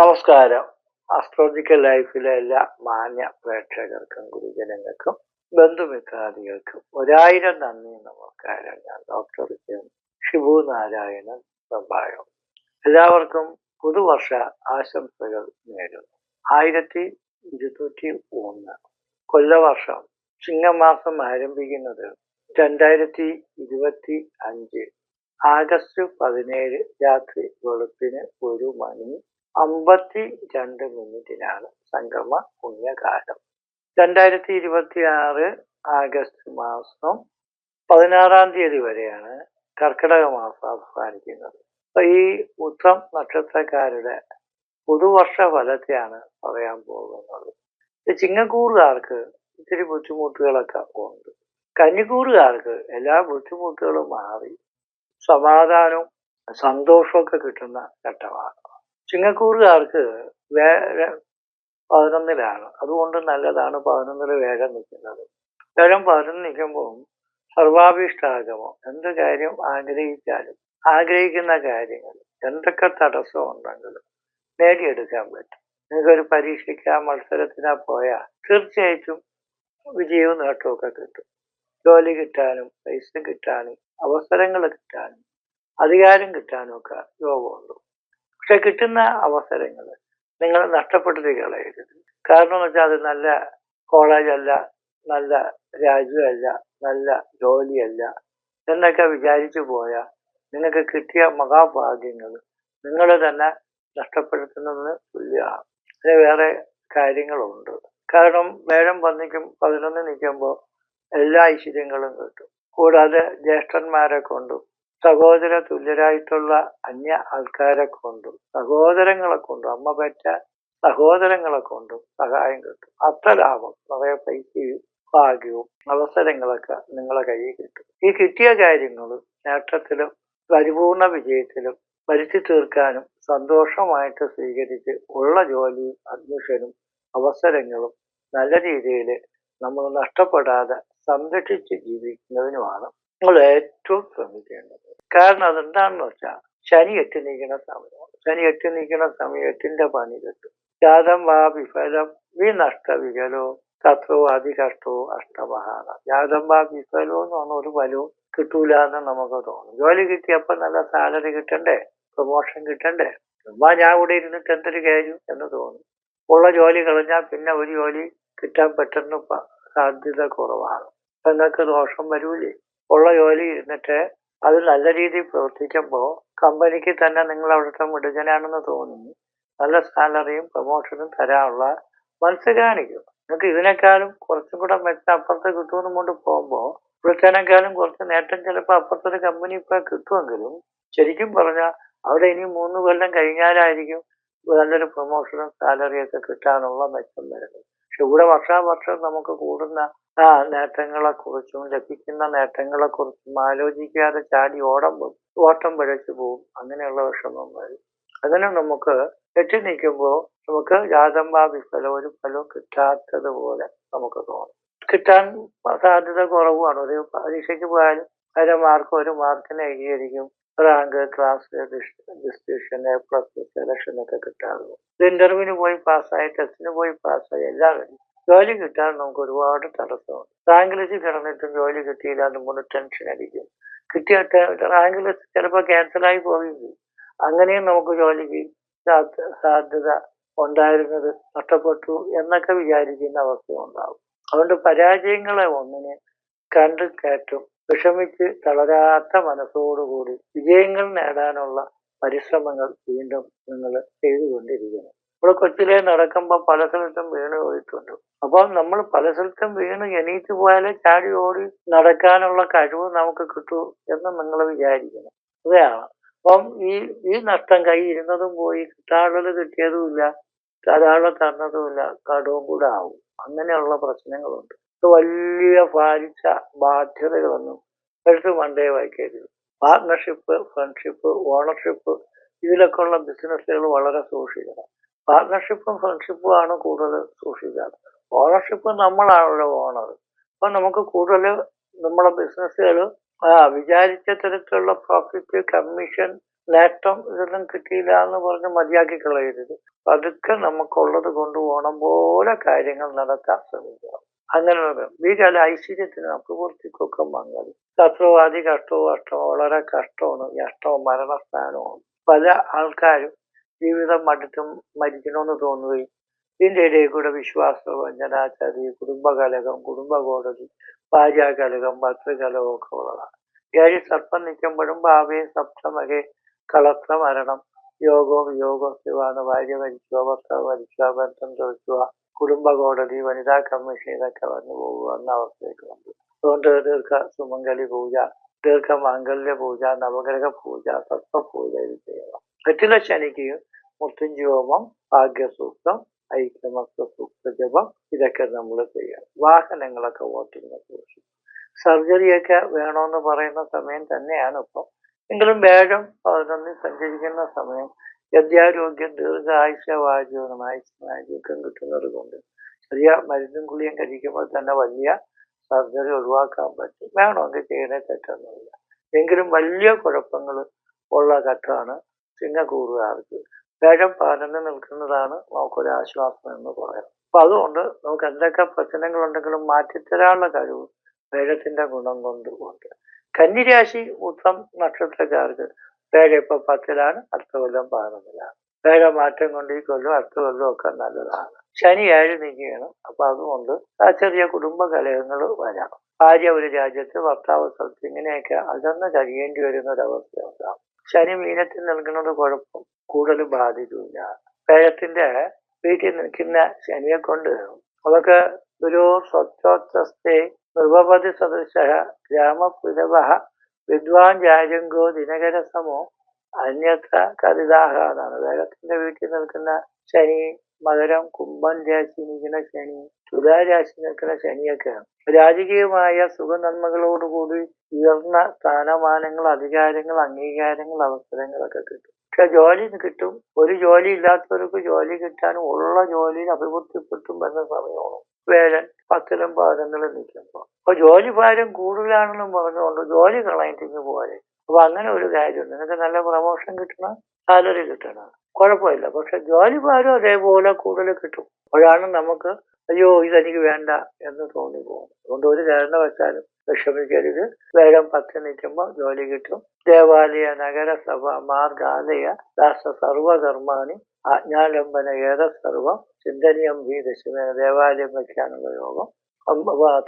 നമസ്കാരം. അസ്ട്രോളജിക്കൽ ലൈഫിലെ എല്ലാ മാന്യ പ്രേക്ഷകർക്കും ഗുരുജനങ്ങൾക്കും ബന്ധുമിത്രാദികൾക്കും ഒരായിരം നന്ദി നമസ്കാരം. ഞാൻ ഡോക്ടർ ഷിബു നാരായണൻ സംഭാഷണം എല്ലാവർക്കും പുതുവർഷ ആശംസകൾ നേരുന്നു. ആയിരത്തി ഇരുന്നൂറ്റി ഒന്ന് കൊല്ലവർഷം ചിങ്ങമാസം ആരംഭിക്കുന്നത് രണ്ടായിരത്തി ഇരുപത്തി അഞ്ച് ആഗസ്റ്റ് പതിനേഴ് രാത്രി വെളുപ്പിന് ഒരു മണി അമ്പത്തി രണ്ട് മിനിറ്റിലാണ് സംഗമ പുണ്യകാലം രണ്ടായിരത്തി ഇരുപത്തി ആറ് ആഗസ്റ്റ് മാസം പതിനാറാം തീയതി വരെയാണ് കർക്കിടക മാസം അവസാനിക്കുന്നത്. അപ്പൊ ഈ ഉത്രം നക്ഷത്രക്കാരുടെ പുതുവർഷ ഫലത്തെയാണ് പറയാൻ പോകുന്നത്. ചിങ്ങക്കൂറുകാർക്ക് ഇത്തിരി ബുദ്ധിമുട്ടുകളൊക്കെ ഉണ്ട്. കന്നിക്കൂറുകാർക്ക് എല്ലാ ബുദ്ധിമുട്ടുകളും മാറി സമാധാനവും സന്തോഷമൊക്കെ കിട്ടുന്ന ഘട്ടമാണ്. ചിങ്ങക്കൂറുകാർക്ക് വേ പതിനൊന്നിലാണ് അതുകൊണ്ട് നല്ലതാണ് പതിനൊന്നിൽ വേഗം നിൽക്കുന്നത്. വേഗം പതിനൊന്ന് നിൽക്കുമ്പോൾ സർവാഭിഷ്ടാഗമോ. എന്ത് കാര്യം ആഗ്രഹിച്ചാലും ആഗ്രഹിക്കുന്ന കാര്യങ്ങൾ എന്തൊക്കെ തടസ്സം ഉണ്ടെങ്കിലും നേടിയെടുക്കാൻ പറ്റും. നിങ്ങൾക്കൊരു പരീക്ഷയ്ക്ക് ആ മത്സരത്തിനാ പോയാൽ തീർച്ചയായിട്ടും വിജയവും നേട്ടവും കിട്ടും. ജോലി കിട്ടാനും പൈസ കിട്ടാനും അവസരങ്ങൾ കിട്ടാനും അധികാരം കിട്ടാനും ഒക്കെ യോഗമുണ്ട്. പക്ഷെ കിട്ടുന്ന അവസരങ്ങൾ നിങ്ങൾ നഷ്ടപ്പെടുത്തി കളയരുത്. കാരണം വെച്ചാൽ അത് നല്ല കോളേജല്ല നല്ല രാജ്യമല്ല നല്ല ജോലിയല്ല എന്നൊക്കെ വിചാരിച്ചു പോയാൽ നിങ്ങൾക്ക് കിട്ടിയ മഹാഭാഗ്യങ്ങൾ നിങ്ങൾ തന്നെ നഷ്ടപ്പെടുത്തുന്നതിന് തുല്യമാണ്. അതിന് വേറെ കാര്യങ്ങളുണ്ട്. കാരണം വേഴം പന്നിക്കും പതിനൊന്ന് നിൽക്കുമ്പോൾ എല്ലാ ഐശ്വര്യങ്ങളും കിട്ടും. കൂടാതെ ജ്യേഷ്ഠന്മാരെ കൊണ്ടും സഹോദര തുല്യരായിട്ടുള്ള അന്യ ആൾക്കാരെ കൊണ്ടും സഹോദരങ്ങളെ കൊണ്ടും അമ്മ പറ്റ സഹോദരങ്ങളെ കൊണ്ടും സഹായം കിട്ടും. അത്ര ലാഭം നിറയെ പൈസയും ഭാഗ്യവും അവസരങ്ങളൊക്കെ നിങ്ങളെ കയ്യിൽ കിട്ടും. ഈ കിട്ടിയ കാര്യങ്ങൾ നേട്ടത്തിലും പരിപൂർണ വിജയത്തിലും വരുത്തി തീർക്കാനും സന്തോഷമായിട്ട് സ്വീകരിച്ച് ഉള്ള ജോലിയും അഡ്മിഷനും അവസരങ്ങളും നല്ല രീതിയിൽ നമ്മൾ നഷ്ടപ്പെടാതെ സംരക്ഷിച്ച് ജീവിക്കുന്നതിനുമാണ് നമ്മൾ ഏറ്റവും ശ്രമിക്കേണ്ടത്. കാരണം അതെന്താണെന്ന് വെച്ചാൽ ശനി എട്ടി നീക്കുന്ന സമയമാണ് ശനി എട്ടി നീക്കുന്ന സമയത്തിന്റെ പണി കിട്ടും. ജാതം വാ വിഫലം വി നഷ്ട വികലോ തത്വവും അതികഷ്ടവും അഷ്ടമഹാന. ജാതം വാ വിഫലോ എന്ന് പറഞ്ഞ ഒരു ഫലവും കിട്ടൂല എന്ന് നമുക്ക് തോന്നും. ജോലി കിട്ടിയപ്പോൾ നല്ല സാലറി കിട്ടണ്ടേ? പ്രൊമോഷൻ കിട്ടണ്ടേ? ചുമ്മാ ഞാൻ ഇവിടെ ഇരുന്നിട്ട് എന്തൊരു കാര്യം എന്ന് തോന്നും. ഉള്ള ജോലി കളഞ്ഞാൽ പിന്നെ ഒരു ജോലി കിട്ടാൻ പെട്ടെന്ന് സാധ്യത കുറവാണ്. നിങ്ങൾക്ക് ദോഷം വരൂലേ? ഉള്ള ജോലി ഇരുന്നിട്ട് അത് നല്ല രീതിയിൽ പ്രവർത്തിക്കുമ്പോൾ കമ്പനിക്ക് തന്നെ നിങ്ങൾ അവിടുത്തെ മിടുകനാണെന്ന് തോന്നി നല്ല സാലറിയും പ്രൊമോഷനും തരാനുള്ള മനസ്സ് കാണിക്കും. നിങ്ങൾക്ക് ഇതിനേക്കാളും കുറച്ചും കൂടെ മെച്ചം അപ്പുറത്ത് കിട്ടുമെന്ന് കൊണ്ട് പോകുമ്പോൾ ഇവിടുത്തേനേക്കാളും കുറച്ച് നേട്ടം ചിലപ്പോൾ അപ്പുറത്തൊരു കമ്പനി ഇപ്പോൾ കിട്ടുമെങ്കിലും ശരിക്കും പറഞ്ഞാൽ അവിടെ ഇനി മൂന്ന് കൊല്ലം കഴിഞ്ഞാലായിരിക്കും നല്ലൊരു പ്രൊമോഷനും സാലറിയൊക്കെ കിട്ടാനുള്ള മെച്ചം വരുന്നത്. ഇവിടെ വർഷാവർഷം നമുക്ക് കൂടുന്ന ആ നേട്ടങ്ങളെ കുറിച്ചും ലഭിക്കുന്ന നേട്ടങ്ങളെ കുറിച്ചും ആലോചിക്കാതെ ചാടി ഓടം ഓട്ടം പിഴച്ചു പോകും. അങ്ങനെയുള്ള വിഷമം വരും. അതിന് നമുക്ക് എത്തി നിൽക്കുമ്പോൾ നമുക്ക് ജാതമ്പാ വിഫലം ഒരു ഫലവും കിട്ടാത്തതുപോലെ നമുക്ക് തോന്നും. കിട്ടാൻ സാധ്യത കുറവാണ്. ഒരു പരീക്ഷയ്ക്ക് പോയാലും അര മാർക്ക് ഒരു മാർക്കിനെ എഴുതിയിരിക്കും rank class distribution A plus selection ഒക്കെ കിട്ടാറുള്ളൂ ഇന്റർവ്യൂവിന് പോയി പാസ്സായി ടെസ്റ്റിന് പോയി പാസ്സായി എല്ലാവരും ജോലി കിട്ടാൻ നമുക്ക് ഒരുപാട് തടസ്സമുണ്ട്. റാങ്ക് ലിസ്റ്റ് കിടന്നിട്ടും ജോലി കിട്ടിയില്ല എന്നുകൊണ്ട് ടെൻഷൻ അടിക്കും. കിട്ടിയ റാങ്ക് ലിസ്റ്റ് ചിലപ്പോൾ ക്യാൻസലായി പോവുകയും ചെയ്യും. അങ്ങനെയും നമുക്ക് ജോലിക്ക് സാധ്യത ഉണ്ടായിരുന്നത് നഷ്ടപ്പെട്ടു എന്നൊക്കെ വിചാരിക്കുന്ന അവസ്ഥ ഉണ്ടാവും. അതുകൊണ്ട് പരാജയങ്ങളെ ഒന്നിനെ കണ്ടു കയറ്റും വിഷമിച്ച് തളരാത്ത മനസ്സോടുകൂടി വിജയങ്ങൾ നേടാനുള്ള പരിശ്രമങ്ങൾ വീണ്ടും നിങ്ങൾ ചെയ്തുകൊണ്ടിരിക്കണം ഇവിടെ കൊച്ചിലെ നടക്കുമ്പോൾ പല സ്ഥലത്തും വീണ് പോയിട്ടുണ്ട്. അപ്പം നമ്മൾ പല സ്ഥലത്തും വീണ് എണീറ്റ് പോയാലേ ചാടി ഓടി നടക്കാനുള്ള കഴിവ് നമുക്ക് കിട്ടൂ എന്ന് നിങ്ങൾ വിചാരിക്കണം അതാണ് അപ്പം ഈ ഈ നഷ്ടം കൈ ഇരുന്നതും പോയി കിട്ടാനുള്ളത് കിട്ടിയതുമില്ല ധാരാളം തന്നതുമില്ല കടവും കൂടെ ആവും. അങ്ങനെയുള്ള പ്രശ്നങ്ങളുണ്ട്. വലിയ ഭാരിച്ച ബാധ്യതകളൊന്നും എടുത്ത് മണ്ടേ വായിക്കരുത് പാർട്ട്ണർഷിപ്പ് ഫ്രണ്ട്ഷിപ്പ് ഓണർഷിപ്പ് ഇതിലൊക്കെ ഉള്ള ബിസിനസ്സുകൾ വളരെ സൂക്ഷിക്കണം. പാർട്ട്ണർഷിപ്പും ഫ്രണ്ട്ഷിപ്പും ആണ് കൂടുതൽ സൂക്ഷിക്കാറ്. ഓണർഷിപ്പ് നമ്മളാണല്ലോ ഓണർ അപ്പൊ നമുക്ക് കൂടുതൽ നമ്മളെ ബിസിനസ്സുകൾ വിചാരിച്ച തരത്തിലുള്ള പ്രോഫിറ്റ് കമ്മീഷൻ നേട്ടം ഇതൊന്നും കിട്ടിയില്ല എന്ന് പറഞ്ഞ് മതിയാക്കി കളയരുത്. അതൊക്കെ നമുക്കുള്ളത് കൊണ്ട് ഓണം പോലെ കാര്യങ്ങൾ നടത്താൻ ശ്രമിക്കുക അങ്ങനെ വീകാല ഐശ്വര്യത്തിന് പൂർത്തിക്കൊക്കെ മങ്ങൽ ശത്രുവാദി കഷ്ടവും അഷ്ടവും വളരെ കഷ്ടമാണ്. ഈ അഷ്ടവും മരണസ്ഥാനവും. പല ആൾക്കാരും ജീവിതം മടുത്തും മരിക്കണമെന്ന് തോന്നുകയും ഇതിന്റെ ഇടയിൽ കൂടെ വിശ്വാസവഞ്ചന ചതി കുടുംബകലകം കുടുംബ കോടതി ഭാര്യാകലകം ഭർത്തൃകലകം ഒക്കെ ഉള്ളതാണ്. ഏഴ് സർപ്പം നിൽക്കുമ്പോഴും ഭാവിയും സപ്തമകെ കളത്ര മരണം യോഗോ വിയോഗോ ശിവാണ് ഭാര്യ മരിക്കുക ഭർത്താവ് മരിക്കുക ബന്ധം ചോദിക്കുക കുടുംബ കോടതി വനിതാ കമ്മീഷൻ ഇതൊക്കെ വന്നു പോകുക എന്ന അവസ്ഥയൊക്കെ ഉണ്ട് അതുകൊണ്ട് ദീർഘ സുമംഗലി പൂജ ദീർഘ മാംഗല്യ പൂജ നവഗ്രഹ പൂജ സത്വപൂജ ഇത് ചെയ്യണം. വെറ്റില ശനിക്ക് മൃത്യുഞ്ജോമം ഭാഗ്യസൂക്തം ഐക്യമത്വ സൂക്ത ജപം ഇതൊക്കെ നമ്മൾ ചെയ്യണം. വാഹനങ്ങളൊക്കെ വോട്ടിങ്ങിനെ കുറിച്ച്. സർജറിയൊക്കെ വേണമെന്ന് പറയുന്ന സമയം തന്നെയാണ് ഇപ്പം. എങ്കിലും വേഗം പതിനൊന്നിൽ സഞ്ചരിക്കുന്ന സമയം ഗദ്യാരോഗ്യം ദീർഘായുഷ വാചകമാണ് ആയുഷ്മാരോഗ്യം കിട്ടുന്നത് കൊണ്ട് ചെറിയ മരുന്നും ഗുളിയും കഴിക്കുമ്പോൾ തന്നെ വലിയ സർജറി ഒഴിവാക്കാൻ പറ്റും. വേണമെങ്കിൽ ചെയ്യണേ തെറ്റൊന്നുമില്ല. എങ്കിലും വലിയ കുഴപ്പങ്ങൾ ഉള്ള ഘട്ടമാണ് സിംഗക്കൂറുകാർക്ക് വേഗം പകർന്നു നിൽക്കുന്നതാണ് നമുക്കൊരു ആശ്വാസം എന്ന് പറയാം. അപ്പൊ അതുകൊണ്ട് നമുക്ക് എന്തൊക്കെ പ്രശ്നങ്ങളുണ്ടെങ്കിലും മാറ്റിത്തരാനുള്ള കഴിവ് വേഗത്തിന്റെ ഗുണം കൊണ്ട് ഉണ്ട് കന്നിരാശി ഉത്തം നക്ഷത്രക്കാർക്ക് വേഗം ഇപ്പൊ പത്തിലാണ് അടുത്ത കൊല്ലം പതിനൊന്നിലാണ്. വേഗം മാറ്റം കൊണ്ട് ഈ കൊല്ലം അടുത്ത കൊല്ലം ഒക്കെ നല്ലതാണ്. ശനി ഏഴ് നീക്കുകയാണ് അപ്പൊ അതുകൊണ്ട് ആ ചെറിയ കുടുംബ കലഹങ്ങൾ വരാം. ഭാര്യ ഒരു രാജ്യത്ത് ഭർത്താവ് സ്ഥലത്ത് ഇങ്ങനെയൊക്കെ അകന്ന് കഴിയേണ്ടി വരുന്ന ഒരവസ്ഥ ഉണ്ടാകും ശനി മീനത്തിൽ നൽകുന്നത് കുഴപ്പം കൂടുതൽ ബാധിക്കില്ല വേഗത്തിന്റെ വീട്ടിൽ നിൽക്കുന്ന ശനിയെ കൊണ്ട് അവർക്ക് ഒരു സ്വച്ഛോത്സത്തെ നിർവപതി സദൃശ ഗ്രാമപുരവ വിദ്വാൻ രാജങ്കോ ദിനകരസമോ അന്യത്ര കരുതാഹ വേഗത്തിന്റെ വീട്ടിൽ നിൽക്കുന്ന ശനി മകരം കുംഭം രാശി നിൽക്കുന്ന ശനി തുലാരാശി നിൽക്കുന്ന ശനിയൊക്കെയാണ്. രാജകീയമായ സുഖനന്മകളോടുകൂടി ഉയർന്ന സ്ഥാനമാനങ്ങൾ അധികാരങ്ങൾ അംഗീകാരങ്ങൾ അവസരങ്ങളൊക്കെ കിട്ടും. പക്ഷെ ജോലി കിട്ടും. ഒരു ജോലി ഇല്ലാത്തവർക്ക് ജോലി കിട്ടാനും ഉള്ള ജോലിയിൽ അഭിവൃദ്ധിപ്പെട്ടും വരുന്ന സമയമാണ്. വേലൻ പത്തിലും പതിനൊന്നിലും നിൽക്കുമ്പോൾ. അപ്പൊ ജോലി ഭാരം കൂടുതലാണെന്നും പറഞ്ഞുകൊണ്ട് ജോലി കളഞ്ഞിട്ടിങ്ങ് പോലെ അപ്പൊ അങ്ങനെ ഒരു കാര്യമുണ്ട്. നിനക്ക് നല്ല പ്രമോഷൻ കിട്ടണം സാലറി കിട്ടണം. കുഴപ്പമില്ല. പക്ഷെ ജോലി ഭാരം അതേപോലെ കൂടുതൽ കിട്ടും. അപ്പോഴാണ് നമുക്ക് അയ്യോ ഇതെനിക്ക് വേണ്ട എന്ന് തോന്നി പോകുന്നത്. അതുകൊണ്ട് ഒരു വെച്ചാലും വിഷമിക്കരുത്. വേഗം പത്ത് നിൽക്കുമ്പോൾ ജോലി കിട്ടും. ദേവാലയ നഗരസഭ മാർഗാലയ ദാസ സർവകർമാണി ആജ്ഞാലംബന ഏത സർവം ചിന്തനീയം വീതശിവ ദേവാലയം വയ്ക്കാനുള്ള യോഗം.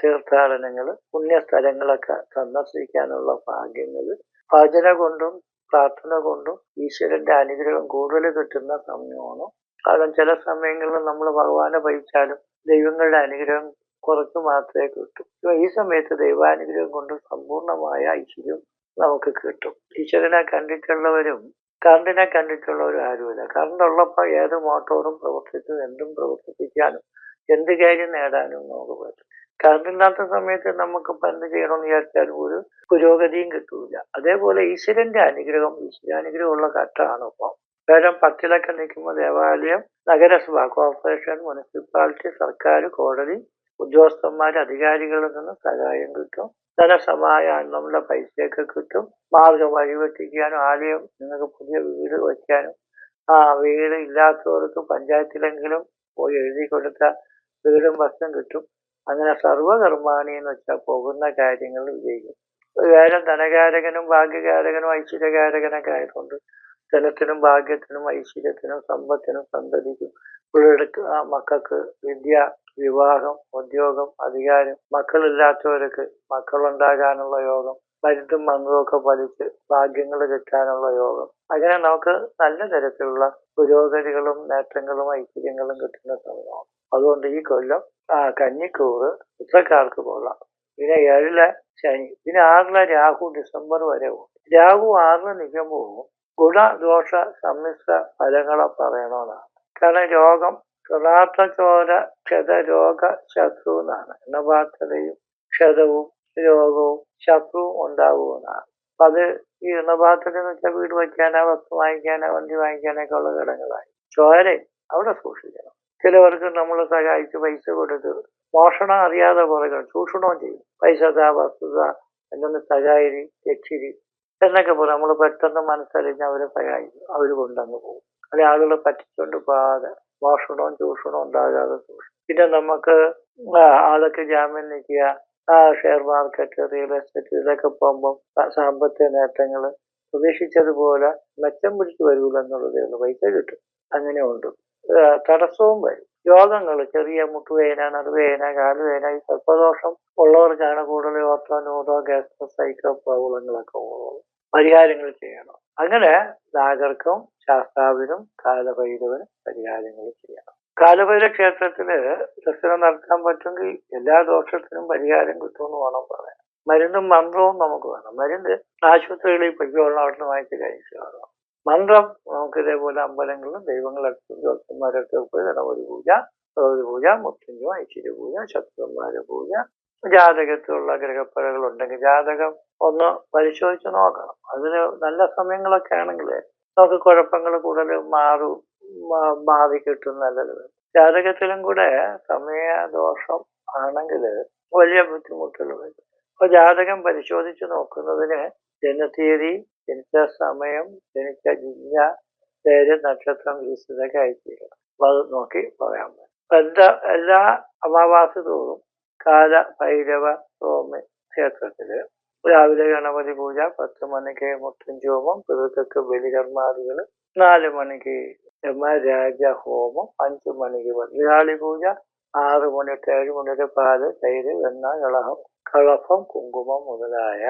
തീർത്ഥാടനങ്ങൾ പുണ്യസ്ഥലങ്ങളൊക്കെ സന്ദർശിക്കാനുള്ള ഭാഗ്യങ്ങൾ ഭജന കൊണ്ടും പ്രാർത്ഥന കൊണ്ടും ഈശ്വരന്റെ അനുഗ്രഹം കൂടുതൽ കിട്ടുന്ന സമയമാണ്. കാരണം ചില സമയങ്ങളിൽ നമ്മൾ ഭഗവാനെ ഭജിച്ചാലും ദൈവങ്ങളുടെ അനുഗ്രഹം കുറച്ച് മാത്രമേ കിട്ടൂ. ഈ സമയത്ത് ദൈവാനുഗ്രഹം കൊണ്ട് സമ്പൂർണമായ ഐശ്വര്യം നമുക്ക് കിട്ടും. ഈശ്വരനെ കണ്ടിട്ടുള്ളവരും കറണ്ടിനെ കണ്ടിട്ടുള്ളവരും ആരുമില്ല കറണ്ട് ഉള്ളപ്പോൾ ഏത് മോട്ടോറും പ്രവർത്തിച്ച് എന്തും പ്രവർത്തിപ്പിക്കാനും എന്ത് കാര്യം നേടാനും നമുക്ക് പറ്റും. കറണ്ടില്ലാത്ത സമയത്ത് നമുക്കിപ്പോൾ എന്ത് ചെയ്യണമെന്ന് വിചാരിച്ചാൽ ഒരു പുരോഗതിയും കിട്ടൂല. അതേപോലെ ഈശ്വരന്റെ അനുഗ്രഹം ഈശ്വരാനുഗ്രഹമുള്ള ഘട്ടമാണ് ഇപ്പം. വേറെ പത്തിലൊക്കെ നിൽക്കുമ്പോൾ ദേവാലയം നഗരസഭ കോർപ്പറേഷൻ മുനിസിപ്പാലിറ്റി സർക്കാർ കോടതി ഉദ്യോഗസ്ഥന്മാർ അധികാരികളിൽ നിന്ന് സഹായം കിട്ടും. ധനസഹായം നമ്മുടെ പൈസയൊക്കെ കിട്ടും. മാർഗം വഴിവെട്ടിക്കാനും ആലയം നിങ്ങൾക്ക് പുതിയ വീട് വയ്ക്കാനും ആ വീട് ഇല്ലാത്തവർക്ക് പഞ്ചായത്തിലെങ്കിലും പോയി എഴുതി കൊടുത്ത വീടും ബസ്സും കിട്ടും. അങ്ങനെ സർവകർമാണി എന്ന് വെച്ചാൽ പോകുന്ന കാര്യങ്ങൾ വിജയിക്കും വേറെ ധനകാരകനും ഭാഗ്യകാരകനും ഐശ്വര്യകാരകനൊക്കെ ആയതുകൊണ്ട് ധനത്തിനും ഭാഗ്യത്തിനും ഐശ്വര്യത്തിനും സമ്പത്തിനും സന്തതിക്കും പിള്ളേർക്ക് മക്കൾക്ക് വിദ്യ വിവാഹം ഉദ്യോഗം അധികാരം മക്കളില്ലാത്തവർക്ക് മക്കളുണ്ടാകാനുള്ള യോഗം മരുന്നും മന്ത്രമൊക്കെ ഫലിച്ച് ഭാഗ്യങ്ങൾ കിട്ടാനുള്ള യോഗം. അങ്ങനെ നമുക്ക് നല്ല തരത്തിലുള്ള പുരോഗതികളും നേട്ടങ്ങളും ഐശ്വര്യങ്ങളും കിട്ടുന്ന സമയമാണ്. അതുകൊണ്ട് ഈ കൊല്ലം ആ കഞ്ഞിക്കൂറ് ഇത്രക്കാർക്ക് കൊള്ളാം. പിന്നെ ഏഴിലെ ശനി പിന്നെ ആറിലെ രാഹു ഡിസംബർ വരെ പോകും രാഹു ആറിൽ നിൽക്കുമ്പോൾ ഗുണദോഷ സമ്മിശ്ര ഫലങ്ങളെ പറയണമെന്നാണ് കാരണം രോഗം ചോര ക്ഷതരോഗ ശത്രു എന്നാണ് ഇണബാധതയും ക്ഷതവും രോഗവും ശത്രുവും ഉണ്ടാവുമെന്നാണ് അപ്പൊ അത് ഈ ഇണബാധത എന്ന് വെച്ചാൽ വീട് വയ്ക്കാനോ വസ്തു വാങ്ങിക്കാനോ വണ്ടി വാങ്ങിക്കാനൊക്കെ ഉള്ള ഘടകങ്ങളായി. ചോര അവിടെ സൂക്ഷിക്കണം. ചിലവർക്ക് നമ്മൾ സഹായിച്ച് പൈസ കൊടുത്ത് മോഷണം അറിയാതെ പുറകെ ചൂഷണവും ചെയ്യും. പൈസ താ വസ്തുത എന്നൊന്ന് സഹായിരി രക്ഷിരി എന്നൊക്കെ പറയും. നമ്മൾ പെട്ടെന്ന് മനസ്സറിഞ്ഞ് അവരെ സഹായിക്കും. അവർ കൊണ്ടങ്ങ് പോകും. അല്ലെ ആളുകളെ പറ്റിക്കൊണ്ട് പോകാതെ മോഷണവും ചൂഷണവും ഉണ്ടാകാതെ സൂക്ഷിക്കും പിന്നെ നമുക്ക് ആളൊക്കെ ജാമ്യം നിൽക്കുക ആ ഷെയർ മാർക്കറ്റ് റിയൽ എസ്റ്റേറ്റ് ഇതൊക്കെ പോകുമ്പോൾ സാമ്പത്തിക നേട്ടങ്ങൾ പ്രതീക്ഷിച്ചതുപോലെ മെച്ചം പിടിച്ചു വരൂല എന്നുള്ളതേ ഉള്ളൂ. പൈസ കിട്ടും. അങ്ങനെ ഉണ്ട്. തടസ്സവും വരും. രോഗങ്ങൾ ചെറിയ മുട്ടുവേന നടുവേന കാലുവേന ഈ സർപ്പദോഷം ഉള്ളവർക്കാണ് കൂടുതൽ ഓർത്തോ ന്യൂറോ ഗ്യാസ്ട്രോ സൈക്കോ പ്രോബ്ലങ്ങളൊക്കെ ഉള്ളത്. പരിഹാരങ്ങൾ ചെയ്യണം. അങ്ങനെ നാഗർക്കും ശാസ്താവിനും കാലഭൈരവനും പരിഹാരങ്ങൾ ചെയ്യണം കാലഭൈര ക്ഷേത്രത്തിൽ ദർശനം നടത്താൻ പറ്റുമെങ്കിൽ എല്ലാ ദോഷത്തിനും പരിഹാരം കിട്ടുമെന്ന് വേണം പറയാൻ. മരുന്നും മന്ത്രവും നമുക്ക് വേണം. മരുന്ന് ആശുപത്രികളിൽ പൊയ്ക്കോളണം അവിടെ വാങ്ങിച്ച് കഴിച്ചു കാണണം മന്ത്രം നമുക്ക് ഇതേപോലെ അമ്പലങ്ങളിലും ദൈവങ്ങളടുത്തും ജ്യോത്സ്യന്മാരടുത്ത് പോയി ഗണപതി പൂജ ഗണപതി പൂജ മുത്തഞ്ചു ഐശ്വര്യ പൂജ ശത്രുന്മാര പൂജ ജാതകത്തിലുള്ള ഗ്രഹപ്പഴകൾ ഉണ്ടെങ്കിൽ ജാതകം ഒന്ന് പരിശോധിച്ച് നോക്കണം. അതിന് നല്ല സമയങ്ങളൊക്കെ ആണെങ്കിൽ നമുക്ക് കുഴപ്പങ്ങൾ കൂടുതൽ മാറും മാറി കിട്ടും നല്ലത്. ജാതകത്തിലും കൂടെ സമയദോഷം ആണെങ്കിൽ വലിയ ബുദ്ധിമുട്ടുകൾ വരും. അപ്പൊ ജാതകം പരിശോധിച്ച് നോക്കുന്നതിന് ജനതീയതി ജനിച്ച സമയം ജനിച്ച ജില്ല പേര് നക്ഷത്രം ഈശ്വരൊക്കെ അയച്ചിരിക്കണം. അപ്പൊ അത് നോക്കി പറയാൻ എന്താ എല്ലാ അമാവാസി തോറും കാല ഭൈരവ സോമ ക്ഷേത്രത്തിൽ രാവിലെ ഗണപതി പൂജ പത്ത് മണിക്ക് മുത്തഞ്ചോമം പിതൃക്കൾക്ക് ബലികർമാദികൾ നാല് മണിക്ക് യമരാജ ഹോമം അഞ്ചു മണിക്ക് ഭദ്രകാളി പൂജ ആറ് മണി തൊട്ട് ഏഴ് മണി പാൽ തൈര് വെണ്ണ കളഹം കളഭം കുങ്കുമം മുതലായ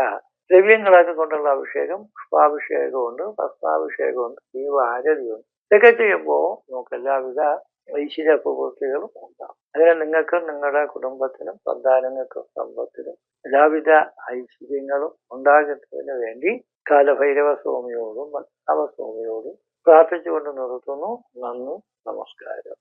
ദ്രവ്യങ്ങളൊക്കെ കൊണ്ടുള്ള അഭിഷേകം പുഷ്പാഭിഷേകമുണ്ട് ഭസ്മാഭിഷേകമുണ്ട് ദീപാരതിയുണ്ട് ഇതൊക്കെ ചെയ്യുമ്പോൾ നമുക്ക് എല്ലാവിധ ഐശ്വര്യ പ്രവൃത്തികളും ഉണ്ടാകും അങ്ങനെ നിങ്ങൾക്കും നിങ്ങളുടെ കുടുംബത്തിനും സന്താനങ്ങൾക്കും സമ്പത്തിനും എല്ലാവിധ ഐശ്വര്യങ്ങളും ഉണ്ടാകുന്നതിന് വേണ്ടി കാലഭൈരവ സ്വാമിയോടും പത്മനാഭ സ്വാമിയോടും പ്രാർത്ഥിച്ചുകൊണ്ട് നിർത്തുന്നു. നന്ദി നമസ്കാരം.